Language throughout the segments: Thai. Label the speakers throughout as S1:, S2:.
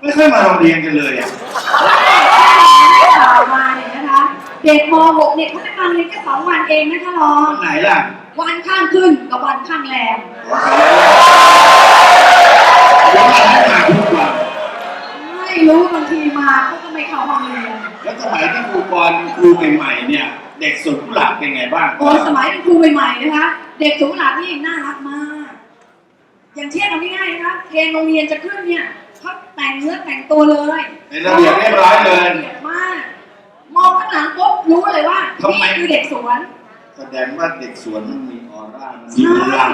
S1: ไม่ค่อยมาโรงเรียนกันเลยอะ
S2: ได้ข่าวมาเนี่ยนะคะ เด็กม .6 เนี่ยเขาจะมาเรียนแค่สองวันเองนะคะรอ
S1: วันไหนล่ะ
S2: วันข้างขึ้นกับวันข้างแรม
S1: วันไหนมาทุกวัน
S2: ไม่รู้บางทีมาเขาก็ไม่เข้าห้องเรียน
S1: แล้วสมัยที่ครูกรครูใหม่ๆเนี่ย เด็กสุดผู้หลับเป็นไงบ้าง
S2: โอ้ยสมัยเป็นครูใหม่ๆนะคะ เด็กสูงหลานี่น่ารักมาก อย่างเช่นเอาง่ายๆนะคะเทรนโรงเรียนจะขึ้นเนี่ย เขาแต่งเนื้อแต่งตัวเลย
S1: ในระเบียบเรียบร้อยเลย
S2: ละเอียดมาก มองข้างหลังปุ๊บรู้เลยว่า
S1: ทำไม
S2: นี่คือเด็กสวน
S1: แสดงว่าเด็กสวนมันมีออร่ามันมีพลัง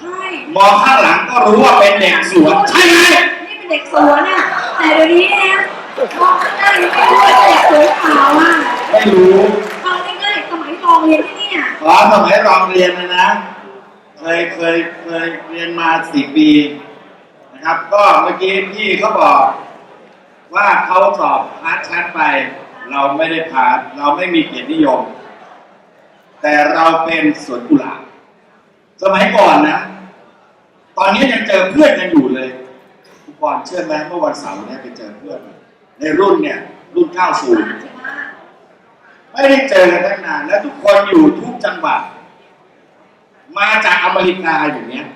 S2: ใช่
S1: มองข้างหลังก็รู้ว่าเป็นเด็กสวนใช่ไหม
S2: นี่เป็นเด็กสวนอะ แต่เดี๋ยวนี้นะมองข้างหน้ายังไม่รู้ว่าเด็กสวนเปล่าอะ
S1: ไม่รู้
S2: เอาง่ายๆสมัยลองเรียนที่เนี่ย
S1: ตอนสมัยรองเรียนนะนะเคยเคยเคยเรียนมาสี่ปี นะครับ ก็เมื่อกี้พี่เขาบอก ว่าเขาสอบพาร์ทชัดไป เราไม่ได้พาร์ทเราไม่มีเกียรตินิยม แต่เราเป็นสวนกุหลาบสมัยก่อนนะ ตอนนี้ยังเจอเพื่อนกันอยู่เลยทุกคนเชื่อไหมเมื่อวันเสาร์เนี่ยไปเจอเพื่อน ในรุ่นเนี่ย รุ่น 90
S2: ใช่ไหม
S1: ไม่ได้เจอกันตั้งนาน แล้วทุกคนอยู่ทุกจังหวัดมาจากอเมริกาอย่างเงี้ย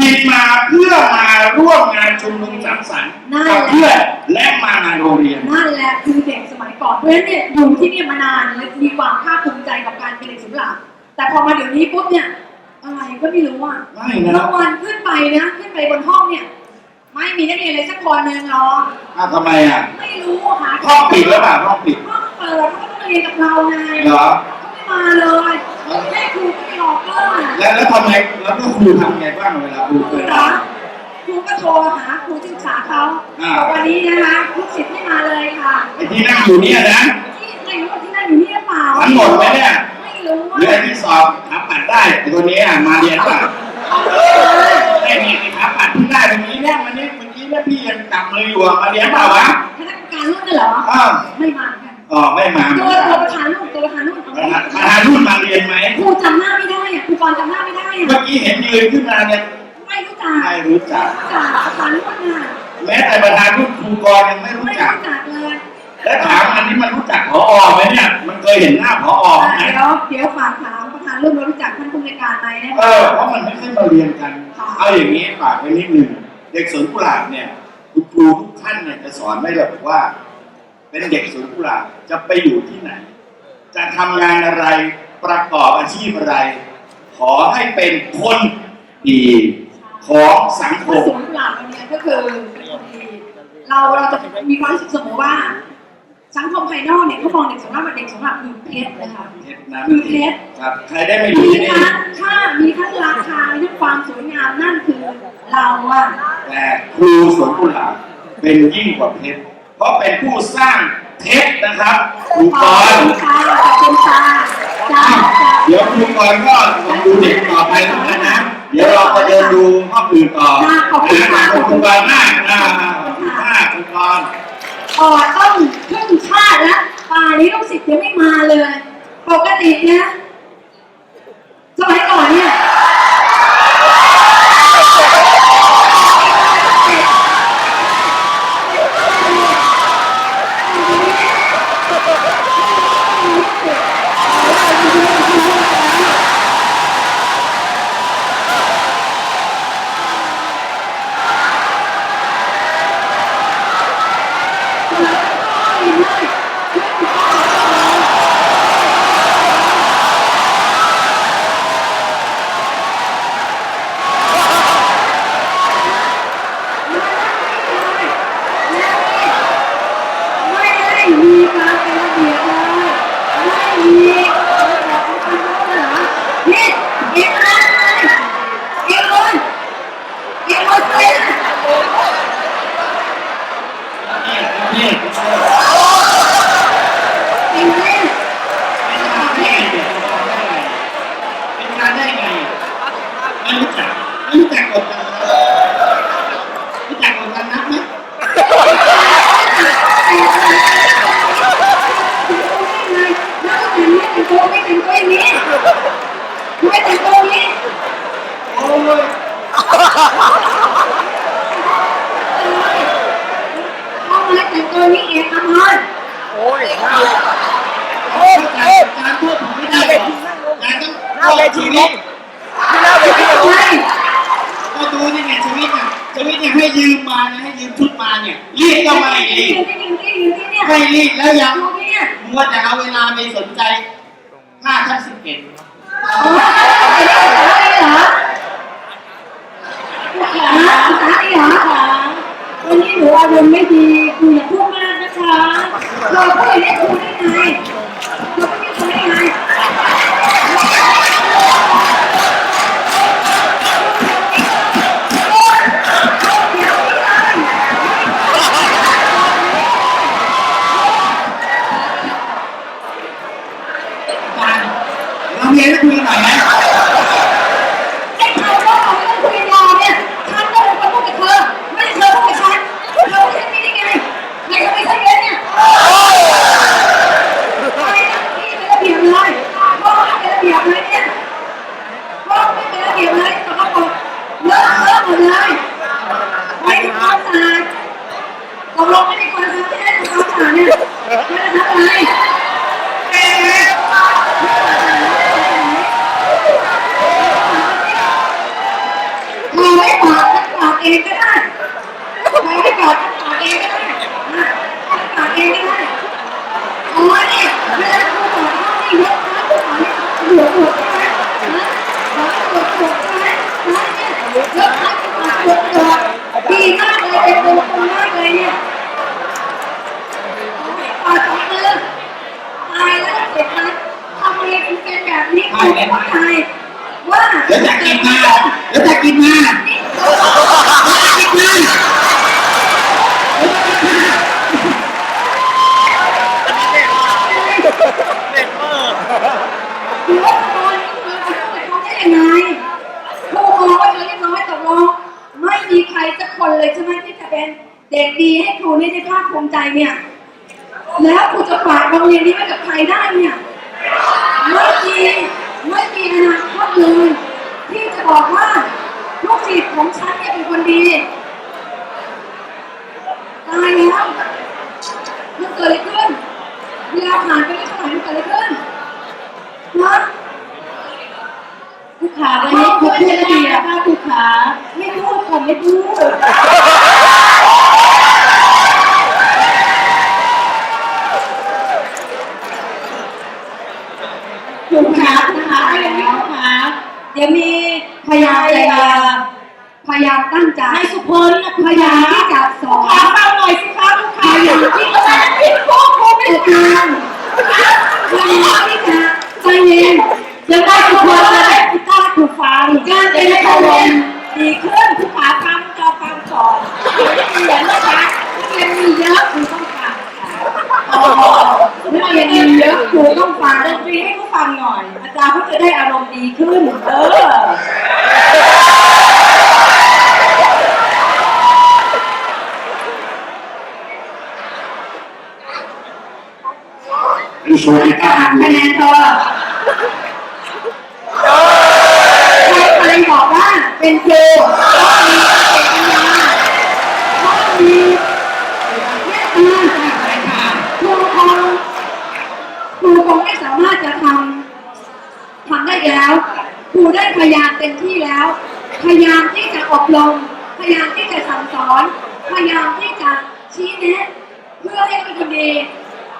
S1: บินมาเพื่อมาร่วมงานชุมนุมสังสรรค์
S2: นั่น
S1: กับ
S2: แหละ
S1: เพื่อนและมางานโรงเรียน
S2: นั่นแหละคือเด็กสมัยก่อนเพราะฉะนั้นเนี่ยอยู่ที่เนี่ยมานานเลยมีความภาคภูมิใจกับการเป็นเด็กสุหลาบแต่พอมาเดี๋ยวนี้ปุ๊บเนี่ยอะไรก็ไม่รู้อะ
S1: ไม่นะ
S2: บางวันขึ้นไปนะขึ้นไปบนห้องเนี่ย ไม่มีนักเรียนเลยสักคนหนึ่งหรอก
S1: อ้าวทำไมอะ
S2: ไม่รู้หา
S1: ห้องปิดแล้วเปล่าห้องปิด
S2: ห้องเปิดเขาก็ต้องมาเรียนกับเราไง
S1: เหรอ
S2: เขาไม่มาเลยแม่ครูก็ไม่รอก็
S1: แล้วแล้ว ทำไมแล้วก็ครูทำไงบ้างเวลาครู
S2: ครู
S1: เปิด
S2: เหร
S1: ร้า
S2: อนครูก็โทรหาครูที่ปรึกษาเขา
S1: อ่า
S2: บอกวันนี้นะคะลูกศิษย์ไม่มาเลยค่ะ
S1: ไอ้ที่นั่งอยู่เนี่ยนะ
S2: ที่ไม่รู้ว่าที่นั่นอยู่นี่หรือเปล่า
S1: ทั้งหมดไหมเนี่ย
S2: ไม่รู้
S1: หรือ
S2: ว่า
S1: ไอ้ที่สอบหาปัดได้ไอ้ตัวนี้อะมาเรียนป่ะ
S2: เขาไม่มา
S1: ไอ้นี่ไอ้หาปัดที่ได้ตรงนี้เนี่ยมันนี่เมื่อกี้เนี่ยพี่ยังจับมืออยู่อะมาเรียนเปล่าวะ
S2: คณะกรรมการรุ่นน่ะเหรอ
S1: อ้าว
S2: ไม่มากัน
S1: อ๋อไม่มาเหมื
S2: ตั
S1: อน
S2: ว
S1: กัน
S2: ตัวประธานรุ่นตัวประธานรุ่นเอา
S1: ประ
S2: ไว้
S1: ธานประธานรุ่นมาเรียนไหม
S2: ครูจำหน้าไม่ได้อะครูกรจำหน้าไม่ได้
S1: เมื่
S2: อะ
S1: อกี้เห็นยืนขึ้นมาเนี่ย
S2: ไม่รู้จัก
S1: ไม่รู้จัก
S2: จากประธานรุ่นน่ะ
S1: แม้แต่ประธานรุ่นครูกรยังไม่รู้
S2: ไม่
S1: จัก
S2: รู้จักเลย
S1: และถามอันนี้มันรู้จักผอไหมเนี่ย มันเคยเห็นหน้าผอไหม
S2: เดี๋ยวเดี๋ยวฝากถามประธานรุ่นว่ารู้จักท่านผู้ในวยการไหมนะ
S1: เออเพราะมันไม่เคยมาเรียนกันเอาอย่างนี้ฝากไว้นิดหนึ่งเด็กสวนกุหลาบเนี่ย คุณครูทุกท่านเนี่ยจะสอนไม่เลยว่า เป็นเด็กสวนกุหลาบจะไปอยู่ที่ไหน จะทำงานอะไรประกอบอาชีพอะไร ขอให้เป็นคนดีของสังค
S2: คือ
S1: ม
S2: สวนกุหลาบเราเนี่ยก็คือเป็นคนดีเราเราจะมีความรู้สึกเสมอว่า สังคมภายนอกเนี่ยเขามองเด็กสำหรับเด็กสำหรับคือเพชรนะคะ
S1: เพชรนะ
S2: คือเพชร
S1: ครับใครได้มาอยู่
S2: มี
S1: ที่นี่
S2: ทั้งค่ามีทั้งราคามีทั้งความสวยงามนั่นคือเราอะ
S1: แต่ครูสวนกุหลาบเป็นยิ่งกว่าเพชร เพราะเป็นผู้สร้างเพชรนะครับครู
S2: ข
S1: ก
S2: อบ
S1: ร
S2: คุณค่ะขอบคุณค่ะจ้าจ้า
S1: เดี๋ยวครูกรก็ลองดูเด็กต่อไปแล้วกันนะ เดี๋ยวเราจะเดินดูห้องอื่นต่อ
S2: จ้าขอบคุณค่ะ
S1: ขอบคุณกรมากนะขอบคุณมากครูกร
S2: อ๋อต้องขึ้นชาติแล้วป่านี้ลูกศิษย์ยังไม่มาเลย ปกติเนี่ยสมัยก่อนเนี่ย พี่เอกทำเลยโอ้ยน่าเลยโอ้ยเอ๊ะการพูดผมไม่ได้การต้องห
S1: น้าเว
S3: ทีลงหน้าเวทีลง
S4: ก็ดูนี่ไงชีวิตอะชีวิตเนี่ยให้ยืมมาเนี่ยให้ยืมชุดมาเนี่ยรีดทำไมรีดไม่รีดแล้วยังมัวแต่เอาเวลาไม่สนใจห้าทั้บสิบเอ็ด
S2: วันนี้หนูอารมณ์ไม่ดีคุยกับพวก นะคะเราพูดอย่างนี้ครูได้ไงเราพูดอย่างนี้ครูได้ไง
S4: การเราเรียนแล้วคุยกันหน่อยไหม
S2: ไอ้เธอว่าเราไม่ต้องคุยยาวเนี่ยฉันก็เป็นคนพูดกับเธอไม่ใช่เธอพูดกับฉันเธอพูดอย่างนี้ได้ไงใครก็ไม่ใช่เยอะเนี่ยใครนะพี่เป็นระเบียบเลยพ่อไม่เป็นระเบียบเลยเนี่ยพ่อไม่เป็นระเบียบเลยสกปรกเลอะเทอะหมดเลยไม่ทำความสะอาดตกลงไม่มีคนทำที่ได้ทำความสะอาดเนี่ยไม่ได้ทำอะไรเอ๊ะ เราไม่ปากฉันปากเองก็ได้เราไม่ปากฉันปากเองก็ได้นะฉันปากเองก็ได้เอาไว้เนี่ยเวลาครูสอนเขาไม่ยกนะครูสอนให้หัวหัวใช่ไหมนะสอนให้หัวหัวใช่ไหมนะเนี่ยยกนะครูสอนหัวหัวดีมากเลยเป็นตัวคนมากเลยเนี่ยปากสองมือตายแล้วเสร็จนะทำไมคุณเป็นแบบนี้ครูไม่เข้าใจว่า
S4: เดี๋ยวจะ กินมาเดี๋ยวจะกินมากินมา
S3: เด็กมอร์
S2: หรือว่าตอนนี้คือเอาเข้าไปเขาได้ยังไงครูมองว่าเธอเรียบร้อยตกลงไม่มีใครสักคนเลยใช่ไหมที่จะเป็นเด็กดีให้ครูนี่ได้ภาคภูมิใจเนี่ย แล้วครูจะฝากโรงเรียนนี้ไว้กับใครได้เนี่ยไม่มีไม่มีอนาคตเลย บอกว่าลูกศิษย์ของฉันเนี่ยเป็นคนดีตายแล้วมันเกิดอะไรขึ้นเวลาผ่านไปไม่เท่าไหร่มันเกิดอะไรขึ้นนะครูขาวันนี้ครูพูดได้นะคะครูขาไม่พูดค่ะไม่พูดครูขานะคะอย่างนี้ครูขาเดี๋ยวมี พยานจะพยานตั้งใจให้สุพลพยานที่จะสอนขาฟังหน่อยสิคะครูขาพยานที่จะที่พวกครูไม่ทำพยานที่จะใจเย็นยังได้ทุกคนเลยที่กล้าถูกฟังการเป็นอารมณ์ดีขึ้นผู้ขาฟังจอฟังสอนเรียนนะคะเรียนมีเยอะคุณต้องฟังอ๋อเรียนมีเยอะคุณต้องฟังดนตรีให้เขาฟังหน่อย อาจารย์เขาจะได้อารมณ์ดีขึ้น เออ
S1: โชว์กีตาร์
S2: คะแนนเธอใครบอกว่าเป็นครูต้องมีเจตนาต้องมี ไม่สามารถจะทำทำได้แล้วครูได้พยายามเต็มที่แล้ว พยายามที่จะอบรม พยายามที่จะสั่งสอน พยายามที่จะชี้แนะเพื่อให้เป็นคนดี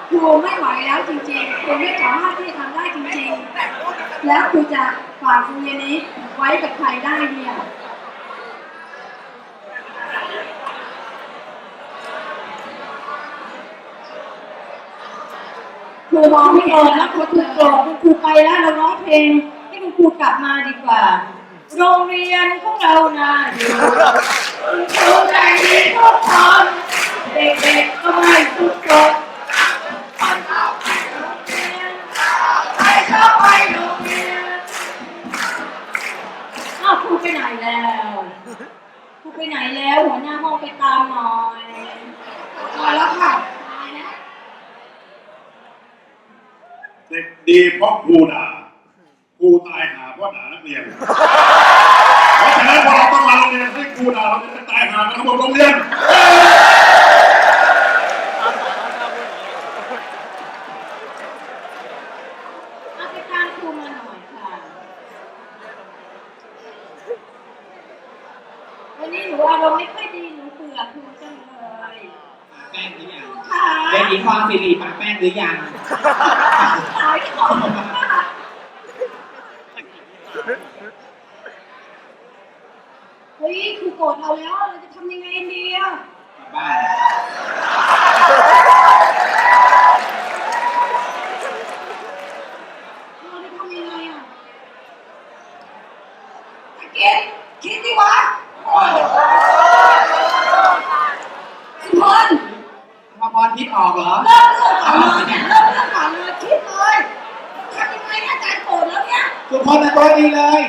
S2: ครูไม่ไหวแล้วจริงๆครูไม่สามารถที่จะทำได้จริงๆ แล้วครูจะฝากโรงเรียนนี้ไว้กับใครได้เนี่ย ครูมองไม่เห็นแล้วครูถูกโกรธครูไปแล้วเราร้องเพลงให้ครูกลับมาดีกว่า โรงเรียนของเรานะ
S1: ดีเพราะครูด่าครูตายหาเพราะด่านักเรียน เพราะฉะนั้นพอเราต้องมาโรงเรียนให้ครูด่าเราจะตายหาไปทั้งหมดโรงเรียน
S2: เอาไปตามครูมาหน่อยค่ะ
S5: วันนี้หนูอารมไม่ค่อย
S4: ดีหนูเบื่อครูจังเลยแป้งหรือยัง
S2: ครูคะได้ยิน
S5: ฝ่ิปักแป้งหรื
S2: อยัง เฮ้ยครูโกรธเราแล้ว เราจะทำยังไงดีอะ
S4: กลับบ้าน
S2: เราจะทำยังไงอะตะเกียบคิดดิวะโอ้ยสุพล
S4: พอพรคิดออกเหรอ
S2: เริ่มเรื่องก่อนเลย เนี่ย
S4: สุพลนะตัวดีเลย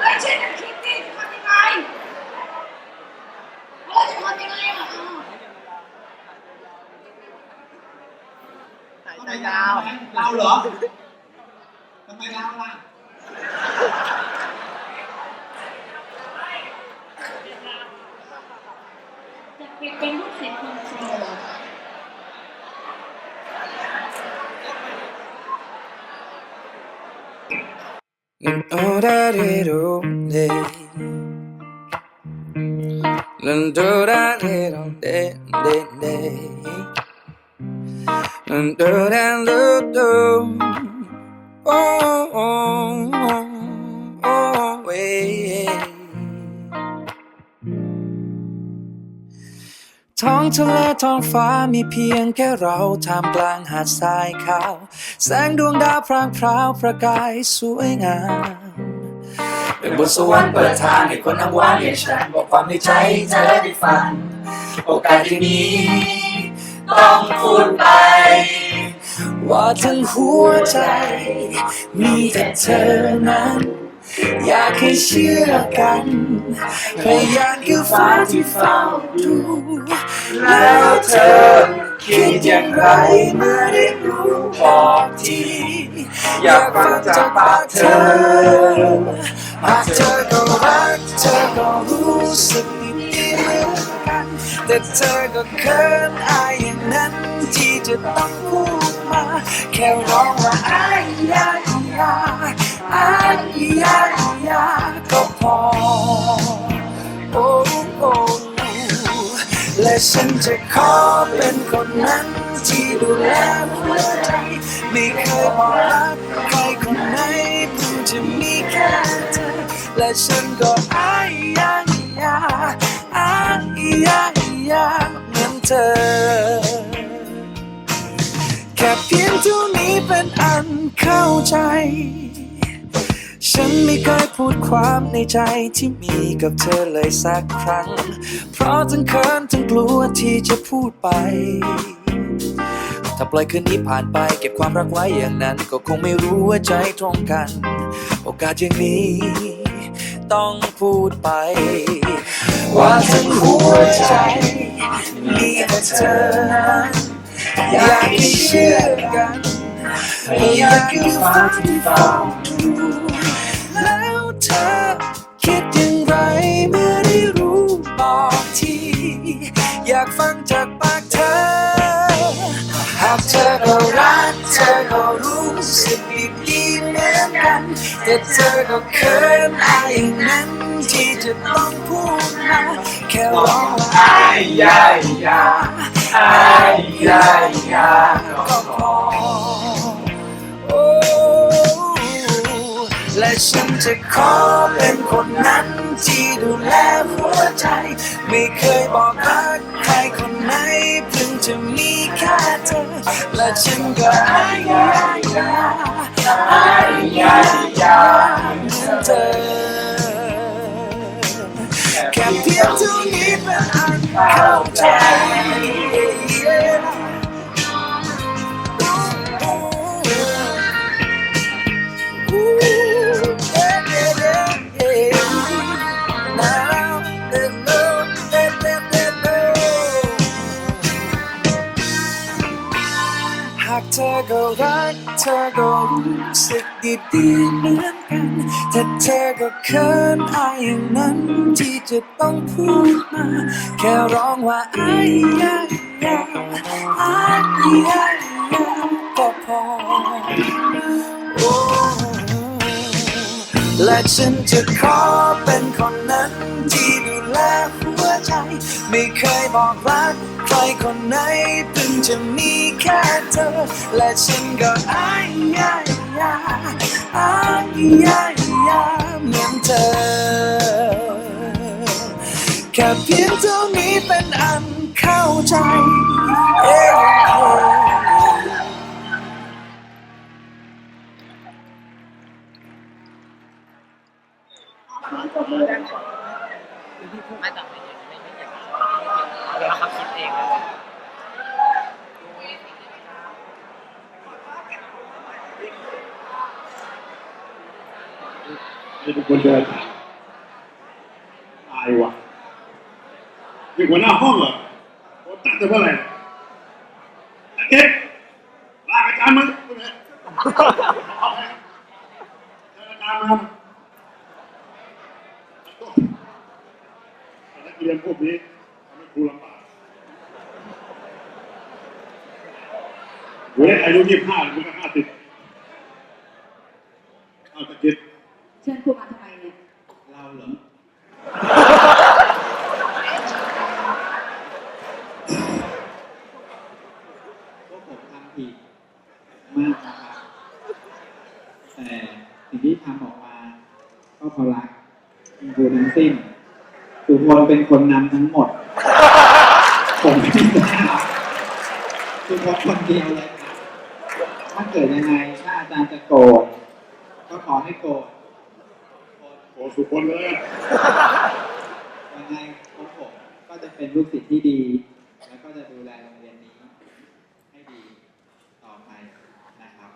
S2: ไอ้เช่นคิดดิจะทำยังไงเราจะทำยังไงอะ
S3: หายใจยาว
S4: เราเหรอทำไมเราล่ะ
S2: จะเป็นลูกศิษย์คนโปรด
S6: Oh, da dee do ทะเลท้องฟ้ามีเพียงแค่เราท่ามกลางหาดทรายขาว แสงดวงดาวพรางพราวประกายสวยงามเป็นบทสวรรค์เปิดทางให้คนน้ำหวานอย่างฉันบอกความในใจให้เธอได้ฟัง โอกาสที่นี้ ต้องพูดไป ว่าทั้งหัวใจ มีแต่เธอนั้นอยากให้เชื่อกันพยานคือฟ้าที่เฝ้าดู แล้วเธอ คิดอย่างไรเมื่อได้รู้บอกทีอยากฟังจากปากเธอหากเธอก็รักเธอก็รู้สึกดีเหมือนกันแต่เธอก็เขินอายอย่างนั้นที่จะต้องพูดมาแค่ร้องว่าอายยายาอายยายาก็พอโอ้โอ้ และฉันจะขอเป็นคนนั้นที่ดูแลหัวใจไม่เคยบอกรักใครคนไหนเพิ่งจะมีแค่เธอและฉันก็อายยายาอายยายาเหมือนเธอ แค่เพียงเท่านี้เป็นอันเข้าใจ ฉันไม่เคยพูดความในใจที่มีกับเธอเลยสักครั้ง เพราะทั้งเขินทั้งกลัวที่จะพูดไป ถ้าปล่อยคืนนี้ผ่านไปเก็บความรักไว้อย่างนั้น ก็คงไม่รู้ว่าใจตรงกัน โอกาสอย่างนี้ ต้องพูดไป ว่าทั้งหัวใจมีแต่เธอนั้นอยากให้เชื่อกันอยากคือฟ้าที่เฝ้าดู เธอ คิดอย่างไรเมื่อได้รู้บอกทีอยากฟังจากปากเธอ หากเธอก็รักเธอก็รู้สึกดีๆเหมือนกัน แต่เธอก็เขินอายอย่างนั้นที่จะต้องพูดมาแค่ร้องว่าอายยายาอายยายาก็พอ และฉันจะขอเป็นคนนั้นที่ดูแลหัวใจ ไม่เคยบอกรักใครคนไหนเพิ่งจะมีแค่เธอ และฉันก็อายายาอายายาเหมือนเธอแค่เพียงเท่านี้เป็นอันเข้าใจ อก็รักเธอก็รู้สึกดีๆเหมือนกัน แต่เธอก็เขินอายอย่างนั้นที่จะต้องพูดมา แค่ร้องว่าอายยายาอายยายาก็พอโอ้และฉันจะขอเป็นคนนั้นที่ดูแลหัวใจ ไม่เคยบอกรัก ครคนไหนเพิ่งจะมีแค่เธอ และฉันก็อายยายาอายยายาเหมือนเธอ แค่เพียงเท่านี้เป็นอันเข้าใจเอ้ย
S3: ไม่แต่ไม่ไม่ไม่เกี่ยวเดี๋ยวเขาคิดเองเลย
S1: นี่ เป็นคนเดินตายว่ะนี่หัวหน้าห้องเหรอโอ้ตั้งแต่เมื่อไหร่อาทิตลากอาจารย์มาคนไหนเอาไปเชิญอาจารย์มานักเรียนพวกนี้ทำให้ครูลำบากเว้ยอายุยี่สิบห้าหรือห้าสิบเอาตะกิด
S2: เชิญครูมาทำไมเนี่ย
S4: เราเหรอพวกผมทำผิดมากนะครับแต่สิ่งที่ทำออกมา ก็เพราะรักคุณครูทั้งสิ้นสุพลเป็นคนนำทั้งหมด ผมไม่ได้ทำสุพลคนเดียวเลยครับถ้าเกิดยังไง ถ้าอาจารย์จะโกรธก็ขอให้โกรธ
S1: โอ้สุคนเลย
S4: ยังไงพวกผมก็จะเป็นลูกศิษย์ที่ดี แล้วก็จะดูแลโรงเรียนนี้ ให้ดีต่อไปนะครับ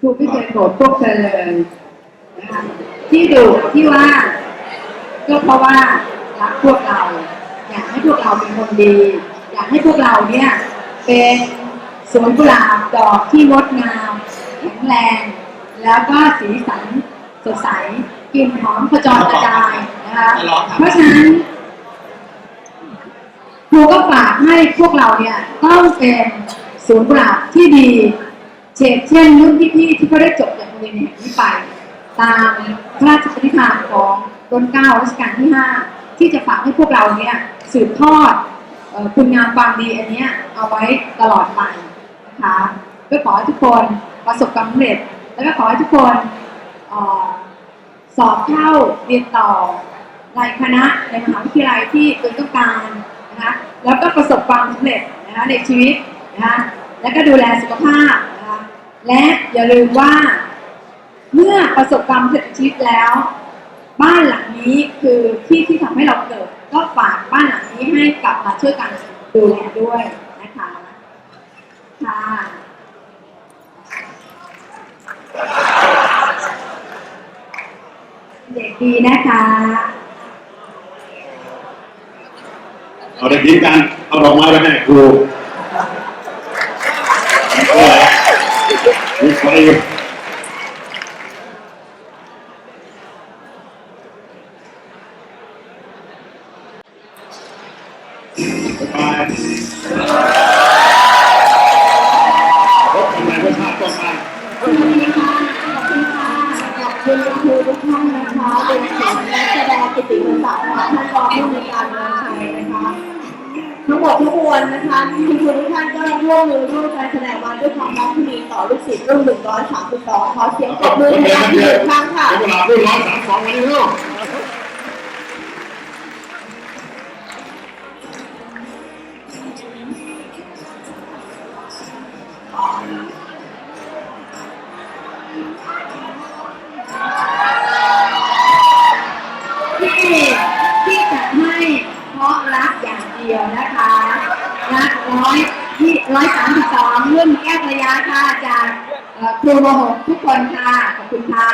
S2: ครูไม่เคยโกรธพวกเธอเลยนะคะที่ดุที่ว่าก็เพราะว่ารักพวกเรา อยากให้พวกเราเป็นคนดี อยากให้พวกเราเนี่ยเป็นสวนกุหลาบดอกที่งดงามแข็งแรง แล้วก็สีสันสดใส กลิ่นหอมกระจรกระจายนะคะเพราะฉะนั้นครูก็ฝากให้พวกเราเนี่ยต้องเป็นศูนย์กุหลาบที่ดีเช่นเช่นรุ่นพี่ๆที่เขาได้จบจากโรงเรียนแห่งนี้ไป ตามพระราชปณิธานของรัชเก้ารัชกาลที่5ที่จะฝากให้พวกเราเนี่ยสืบทอดเอ่อคุณงามความดีอันเนี้ยเอาไว้ตลอดไปนะคะก็ขอให้ทุกคนประสบความสำเร็จ แล้วก็ขอให้ทุกคนเอ่อ สอบเข้าเรียนต่อในคณะในมหาวิทยาลัยที่ตัวต้องการนะคะแล้วก็ประสบความสำเร็จนะคะในชีวิตนะคะแล้วก็ดูแลสุขภาพนะคะและอย่าลืมว่า เมื่อประสบความสำเร็จในชีวิตแล้ว บ้านหลังนี้คือที่ที่ทำให้เราเกิด ก็ฝากบ้านหลังนี้ให้กลับมาช่วยกันดูแลด้วยนะคะค่ะเดีนะคะ
S1: เอาเด็กดีกัน เอาดอกไม้ไปให้ครูมีใครอยู่บ๊าย นะ
S2: คะคุณครูทุกท่านก็ร่วมมือร่วมการแสดงมาด้วยความรักที่มีต่อลูกศิษย์รุ่น132ขอเสียงปรบมือให้กับที่หนึ่งครั้งค่ะ
S1: เวลาพูดร้อยสามสองวันนี้ลูก
S2: ที่ที่จัดให้เพราะรักอย่างเดียวนะคะ นะร้อยที่ร้อยสามสิบสองรุ่นแก้วระยะค่ะจากครูโมหกทุกคนค่ะ ขอบคุณค่ะ